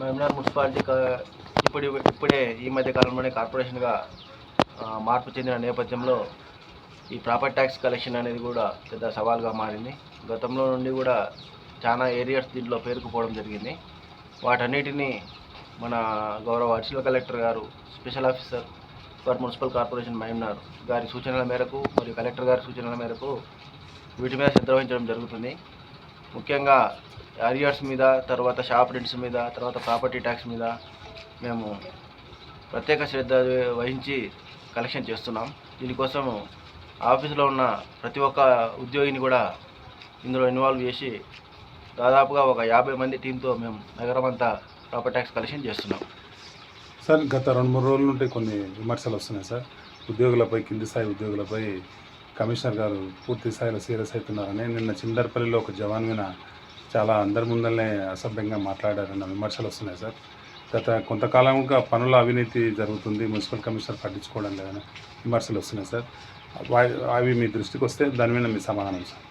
Mahabubnagar municipality ఇప్పుడు ఇప్పుడే ఈ మధ్య కాలంలోనే కార్పొరేషన్గా మార్పు చెందిన నేపథ్యంలో ఈ ప్రాపర్టీ ట్యాక్స్ కలెక్షన్ అనేది కూడా పెద్ద సవాల్గా మారింది. గతంలో నుండి కూడా చాలా ఏరియాస్ దీంట్లో పేరుకుపోవడం జరిగింది. వాటన్నిటిని మన గౌరవ అడిషనల్ కలెక్టర్ గారు special officer for municipal corporation Mahabubnagar గారి సూచనల మేరకు మరియు కలెక్టర్ గారి సూచనల మేరకు వీటి మీద శ్రద్ధ వహించడం జరుగుతుంది. ముఖ్యంగా అరియర్స్ మీద తర్వాత షాప్ రెంట్స్ మీద తర్వాత ప్రాపర్టీ ట్యాక్స్ మీద మేము ప్రత్యేక శ్రద్ధ వహించి కలెక్షన్ చేస్తున్నాం. దీనికోసం ఆఫీసులో ఉన్న ప్రతి ఒక్క ఉద్యోగిని కూడా ఇందులో ఇన్వాల్వ్ చేసి దాదాపుగా ఒక యాభై మంది టీంతో మేము నగరం అంతా ప్రాపర్టీ ట్యాక్స్ కలెక్షన్ చేస్తున్నాం. సార్ గత రెండు మూడు రోజుల నుండి కొన్ని విమర్శలు వస్తున్నాయి సార్. ఉద్యోగులపై కింది స్థాయి ఉద్యోగులపై కమిషనర్ గారు పూర్తి స్థాయిలో సీరియస్ అవుతున్నారని నిన్న చిందర్పల్లిలో ఒక జవాన్ మీద చాలా అందరి ముందరనే అసభ్యంగా మాట్లాడారన్న విమర్శలు వస్తున్నాయి సార్. గత కొంతకాలంగా పనుల అవినీతి జరుగుతుంది మున్సిపల్ కమిషనర్ పట్టించుకోవడం లేదని విమర్శలు వస్తున్నాయి సార్. అవి మీ దృష్టికి వస్తే దాని మీద మీ సమాధానం సార్.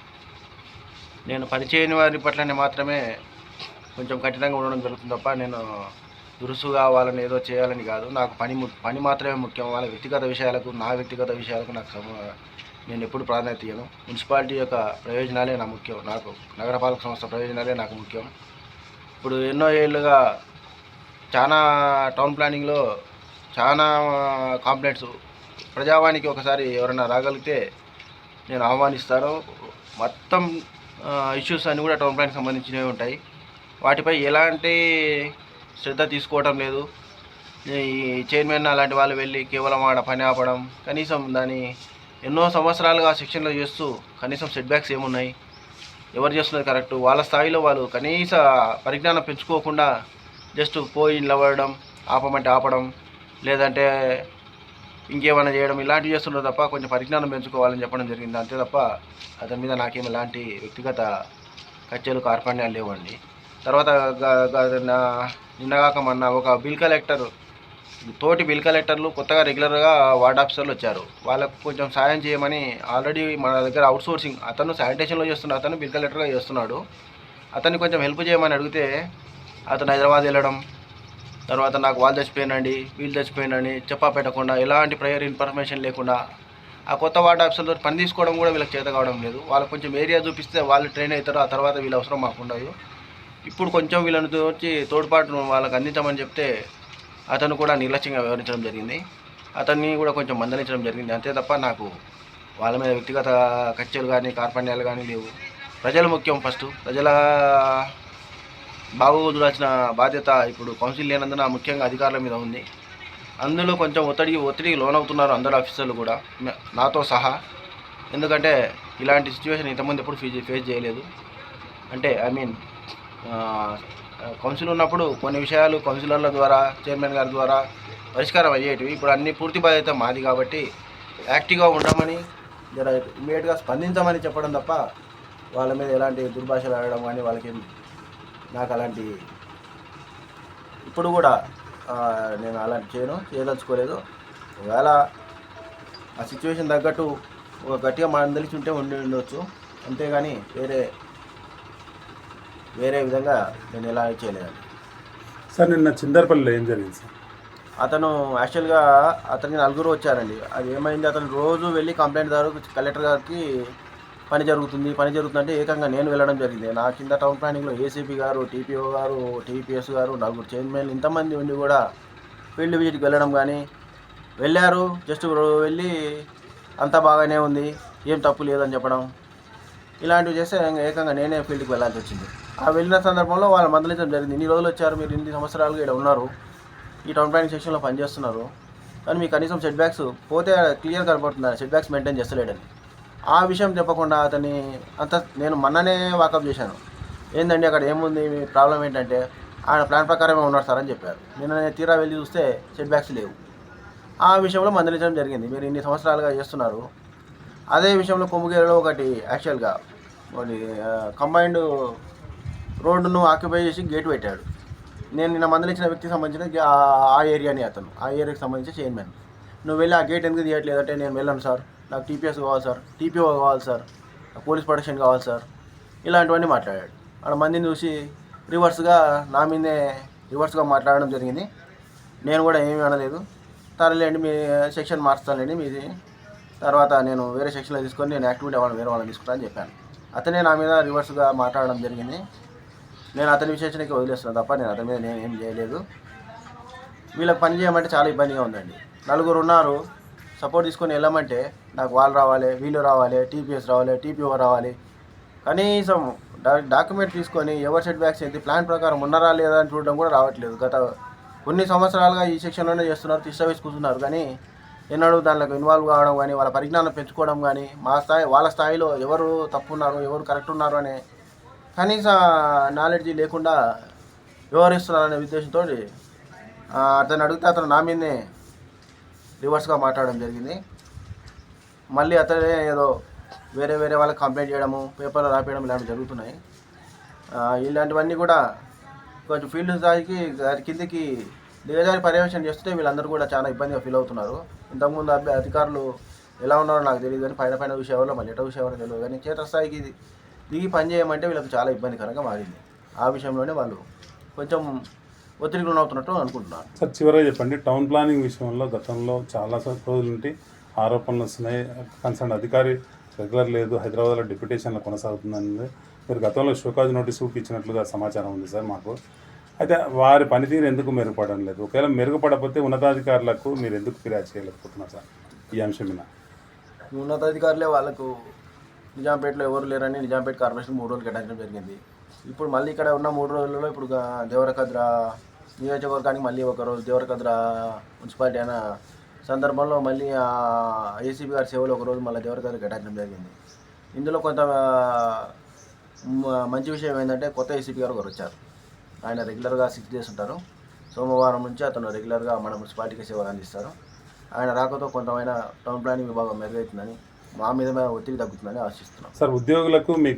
నేను పనిచేయని వారి పట్లనే మాత్రమే కొంచెం కఠినంగా ఉండడం జరుగుతుంది తప్ప నేను దురుసుగా వాళ్ళని ఏదో చేయాలని కాదు. నాకు పని ము- పని మాత్రమే ముఖ్యం. వాళ్ళ వ్యక్తిగత విషయాలకు నా వ్యక్తిగత విషయాలకు నాకు నేను ఎప్పుడు ప్రాధాన్యత ఇయ్యను. మున్సిపాలిటీ యొక్క ప్రయోజనాలే నా ముఖ్యం. నాకు నగరపాలక సంస్థ ప్రయోజనాలే నాకు ముఖ్యం. ఇప్పుడు ఎన్నో ఏళ్ళుగా చాలా టౌన్ ప్లానింగ్లో చాలా కాంప్లైంట్స్ ప్రజావానికి ఒకసారి ఎవరైనా రాగలిగితే నేను ఆహ్వానిస్తాను. మొత్తం ఇష్యూస్ అన్నీ కూడా టౌన్ ప్లాన్కి సంబంధించినవి ఉంటాయి. వాటిపై ఎలాంటి శ్రద్ధ తీసుకోవడం లేదు. ఈ చైర్మన్ అలాంటి వాళ్ళు వెళ్ళి కేవలం ఆడ పని ఆపడం కనీసం దాని ఎన్నో సంవత్సరాలుగా శిక్షణలు చేస్తూ కనీసం సెట్ బ్యాక్స్ ఏమున్నాయి? ఎవరు చేస్తున్నది కరెక్ట్ వాళ్ళ స్థాయిలో వాళ్ళు కనీస పరిజ్ఞానం పెంచుకోకుండా జస్ట్ పోయి నిలబడడం ఆపమంటే ఆపడం లేదంటే ఇంకేమైనా చేయడం ఇలాంటివి చేస్తున్నారు తప్ప కొంచెం పరిజ్ఞానం పెంచుకోవాలని చెప్పడం జరిగింది. అంతే తప్ప అతని మీద నాకేమి ఎలాంటి వ్యక్తిగత కచ్చలు కార్పణ్యాలు లేవండి. తర్వాత నిన్నగాక మొన్న ఒక బిల్ కలెక్టర్ తోటి బిల్ కలెక్టర్లు కొత్తగా రెగ్యులర్గా వార్డ్ ఆఫీసర్లు వచ్చారు. వాళ్ళకు కొంచెం సాయం చేయమని ఆల్రెడీ మన దగ్గర అవుట్ సోర్సింగ్ అతను శానిటేషన్లో చేస్తున్న అతను బిల్ కలెక్టర్గా చేస్తున్నాడు. అతన్ని కొంచెం హెల్ప్ చేయమని అడిగితే అతను హైదరాబాద్ వెళ్ళడం తర్వాత నాకు వాళ్ళు చచ్చిపోయినండి వీళ్ళు చచ్చిపోయినండి చెప్పా పెట్టకుండా ఎలాంటి ప్రయర్ ఇన్ఫర్మేషన్ లేకుండా ఆ కొత్త వార్డ్ ఆఫీసర్తో పని తీసుకోవడం కూడా వీళ్ళకి చేత కావడం లేదు. వాళ్ళకి కొంచెం ఏరియా చూపిస్తే వాళ్ళు ట్రైన్ అవుతారు ఆ తర్వాత వీళ్ళ అవసరం మాకు ఉండదు. ఇప్పుడు కొంచెం వీళ్ళని వచ్చి తోడ్పాటును వాళ్ళకి అందించమని చెప్తే అతను కూడా నిర్లక్ష్యంగా వ్యవహరించడం జరిగింది. అతన్ని కూడా కొంచెం మందలించడం జరిగింది. అంతే తప్ప నాకు వాళ్ళ మీద వ్యక్తిగత కచ్చలు కానీ కార్పణ్యాలు కానీ లేవు. ప్రజలు ముఖ్యం ఫస్ట్. ప్రజల బాగోగు చూడాల్సిన బాధ్యత ఇప్పుడు కౌన్సిల్ లేనందున ముఖ్యంగా అధికారుల మీద ఉంది. అందులో కొంచెం ఒత్తిడి ఒత్తిడికి లోనవుతున్నారు అందరు ఆఫీసర్లు కూడా. నాతో సహా. ఎందుకంటే ఇలాంటి సిచ్యువేషన్ ఇంతకుముందు ఎప్పుడు ఫేస్ ఫేస్ చేయలేదు. అంటే ఐ మీన్ కౌన్సిల్ ఉన్నప్పుడు కొన్ని విషయాలు కౌన్సిలర్ల ద్వారా చైర్మన్ గారి ద్వారా పరిష్కారం అయ్యేటివి. ఇప్పుడు అన్ని పూర్తి బాధ్యత మాది కాబట్టి యాక్టివ్గా ఉండమని జర ఇమీడియట్గా స్పందించమని చెప్పడం తప్ప వాళ్ళ మీద ఎలాంటి దుర్భాషలు ఆడడం కానీ వాళ్ళకి నాకు అలాంటి ఇప్పుడు కూడా నేను అలాంటి చేయను చేయదలుచుకోలేదు. ఒకవేళ ఆ సిచ్యువేషన్ తగ్గట్టు ఒక గట్టిగా మందలిచి ఉంటే ఉండి ఉండొచ్చు. అంతేగాని వేరే వేరే విధంగా నేను ఎలా చేయలేదండి సార్ నిన్న చిందర్పల్లిలో ఏం జరిగింది సార్? అతను యాక్చువల్గా అతనికి నలుగురు వచ్చారండి. అది ఏమైంది? అతను రోజు వెళ్ళి కంప్లైంట్ దారు కలెక్టర్ గారికి పని జరుగుతుంది పని జరుగుతుందంటే ఏకంగా నేను వెళ్ళడం జరిగింది. నా కింద టౌన్ ప్లానింగ్లో ఏసీపీ గారు టీపీఓ గారు టీపీఎస్ గారు నలుగురు చైర్మన్ ఇంతమంది ఉండి కూడా ఫీల్డ్ విజిట్కి వెళ్ళడం కానీ వెళ్ళారు. జస్ట్ వెళ్ళి అంతా బాగానే ఉంది. ఏం తప్పు లేదని చెప్పడం. ఇలాంటివి చేస్తే ఏకంగా నేనే ఫీల్డ్కి వెళ్ళాల్సి వచ్చింది. ఆ వెళ్ళిన సందర్భంలో వాళ్ళ మందలించడం జరిగింది. ఇన్ని రోజులు వచ్చారు మీరు ఇన్ని సంవత్సరాలుగా ఇక్కడ ఉన్నారు. ఈ టౌన్ ప్లానింగ్ సెక్షన్లో పనిచేస్తున్నారు. కానీ మీకు కనీసం సెట్ బ్యాక్స్ పోతే క్లియర్ కనపడుతుంది? సెట్ బ్యాక్స్ మెయింటైన్ చేస్తలేడని. ఆ విషయం చెప్పకుండా అతని అంత నేను మొన్ననే వాకప్ చేశాను. ఏందండి అక్కడ ఏముంది? మీ ప్రాబ్లం ఏంటంటే ఆయన ప్లాన్ ప్రకారమే ఉన్నారు సార్ అని చెప్పారు. నిన్న నేను తీరా వెళ్ళి చూస్తే సెట్ బ్యాక్స్ లేవు. ఆ విషయంలో మందలించడం జరిగింది. మీరు ఇన్ని సంవత్సరాలుగా చేస్తున్నారు. అదే విషయంలో కొమ్ముగేరులో ఒకటి యాక్చువల్గా ఒకటి కంబైన్డ్ రోడ్డును ఆక్యుపై చేసి గేట్ పెట్టాడు. నేను నిన్న మందలించిన వ్యక్తికి సంబంధించిన ఆ- ఆ ఏరియాని అతను. ఆ ఏరియాకి సంబంధించిన చైర్మన్. నువ్వు వెళ్ళి ఆ గేట్ ఎందుకు తీయట్లేదు అంటే నేను వెళ్ళాను సార్. నాకు టీపీఎస్ కావాలి సార్. టీపీఓ కావాలి సార్. నాకు పోలీస్ ప్రొటెక్షన్ కావాలి సార్. ఇలాంటివన్నీ మాట్లాడాడు. ఆడ మందిని చూసి రివర్స్గా నా మీదే రివర్స్గా మాట్లాడడం జరిగింది. నేను కూడా ఏమీ అనలేదు. తరలేండి మీ సెక్షన్ మార్చుతానులేండి మీది. తర్వాత నేను వేరే సెక్షన్లో తీసుకొని నేను యాక్టివిటీ వాళ్ళని వేరే వాళ్ళని తీసుకుంటానని చెప్పాను. అతనే నా మీద రివర్స్గా మాట్లాడడం జరిగింది. నేను అతని విశేషానికి వదిలేస్తున్నాను తప్ప నేను అతని మీద నేను ఏం చేయలేదు. వీళ్ళకి పని చేయమంటే చాలా ఇబ్బందిగా ఉందండి. నలుగురు ఉన్నారు. సపోర్ట్ తీసుకొని వెళ్ళమంటే నాకు వాళ్ళు రావాలి వీళ్ళు రావాలి టీపీఎస్ రావాలి టీపీఓ రావాలి. కనీసం డాక్యుమెంట్ తీసుకొని ఎవరి సెట్ బ్యాక్స్ ఏంటి ప్లాన్ ప్రకారం ఉన్నారా లేదా అని చూడడం కూడా రావట్లేదు. గత కొన్ని సంవత్సరాలుగా ఈ సెక్షన్లోనే చేస్తున్నారు తిష్ట కూర్చున్నారు. కానీ ఎన్నడూ దాంట్లో ఇన్వాల్వ్ కావడం కానీ వాళ్ళ పరిజ్ఞానం పెంచుకోవడం కానీ మా స్థాయి వాళ్ళ స్థాయిలో ఎవరు తప్పు ఉన్నారు ఎవరు కరెక్ట్ ఉన్నారు అనే కనీస నాలెడ్జ్ లేకుండా వ్యవహరిస్తున్నారనే ఉద్దేశంతో అతను అడిగితే అతను నా మీదనే రివర్స్గా మాట్లాడడం జరిగింది. మళ్ళీ అతనే ఏదో వేరే వేరే వాళ్ళకి కంప్లైంట్ చేయడము పేపర్లో రాపేయడం ఇలాంటివి జరుగుతున్నాయి. ఇలాంటివన్నీ కూడా కొంచెం ఫీల్డ్ స్థాయికి దాని కిందికి దిగజారి పర్యవేక్షణ చేస్తుంటే వీళ్ళందరూ కూడా చాలా ఇబ్బందిగా ఫీల్ అవుతున్నారు. ఇంతకుముందు అధికారులు ఎలా ఉన్నారో నాకు తెలియదు కానీ పైన పైన చూసేవాళ్ళు మళ్ళీ ఎట విషయాల్లో తెలియదు. కానీ క్షేత్రస్థాయికి ఇది దిగి పని చేయమంటే వీళ్ళకి చాలా ఇబ్బందికరంగా మారింది. ఆ విషయంలోనే వాళ్ళు కొంచెం ఒత్తిడి గురవుతున్నట్టు అనుకుంటున్నాను సార్ చివరిగా చెప్పండి టౌన్ ప్లానింగ్ విషయంలో గతంలో చాలా రోజుల నుండి ఆరోపణలు వస్తున్నాయి. కన్సర్న్ అధికారి రెగ్యులర్ లేదు హైదరాబాద్లో డిప్యుటేషన్లో కొనసాగుతుందని మీరు గతంలో షోకాజ్ నోటీస్ ఇచ్చినట్లుగా సమాచారం ఉంది సార్ మాకు. అయితే వారి పనితీరు ఎందుకు మెరుగుపడడం లేదు? ఒకవేళ మెరుగుపడకపోతే ఉన్నతాధికారులకు మీరు ఎందుకు ఫిర్యాదు చేయలేకపోతున్నారు సార్? ఈ అంశం మీద. ఉన్నతాధికారులే వాళ్ళకు నిజాంపేటలో ఎవరు లేరని నిజాంపేట కార్పొరేషన్ మూడు రోజులు కేటాయించడం జరిగింది. ఇప్పుడు మళ్ళీ ఇక్కడ ఉన్న మూడు రోజులలో ఇప్పుడు దేవరకద్ర నియోజకవర్గానికి మళ్ళీ ఒక రోజు దేవరకద్ర మున్సిపాలిటీ అయిన సందర్భంలో మళ్ళీ ఏసీబీ గారి సేవలు ఒక రోజు మళ్ళీ దేవరకద్ర కేటాయించడం జరిగింది. ఇందులో కొంత మంచి విషయం ఏంటంటే కొత్త ఏసీపీ గారు ఒకరు వచ్చారు. ఆయన రెగ్యులర్గా సిక్స్ డేస్ ఉంటారు. సోమవారం నుంచి అతను రెగ్యులర్గా మన మున్సిపాలిటీకి సేవలు అందిస్తారు. ఆయన రాకతో కొంతమైన టౌన్ ప్లానింగ్ విభాగం మెరుగవుతుందని మా మీద ఒత్తిడి తగ్గుతుందని ఆశిస్తున్నాం. సార్ ఉద్యోగులకు మీకు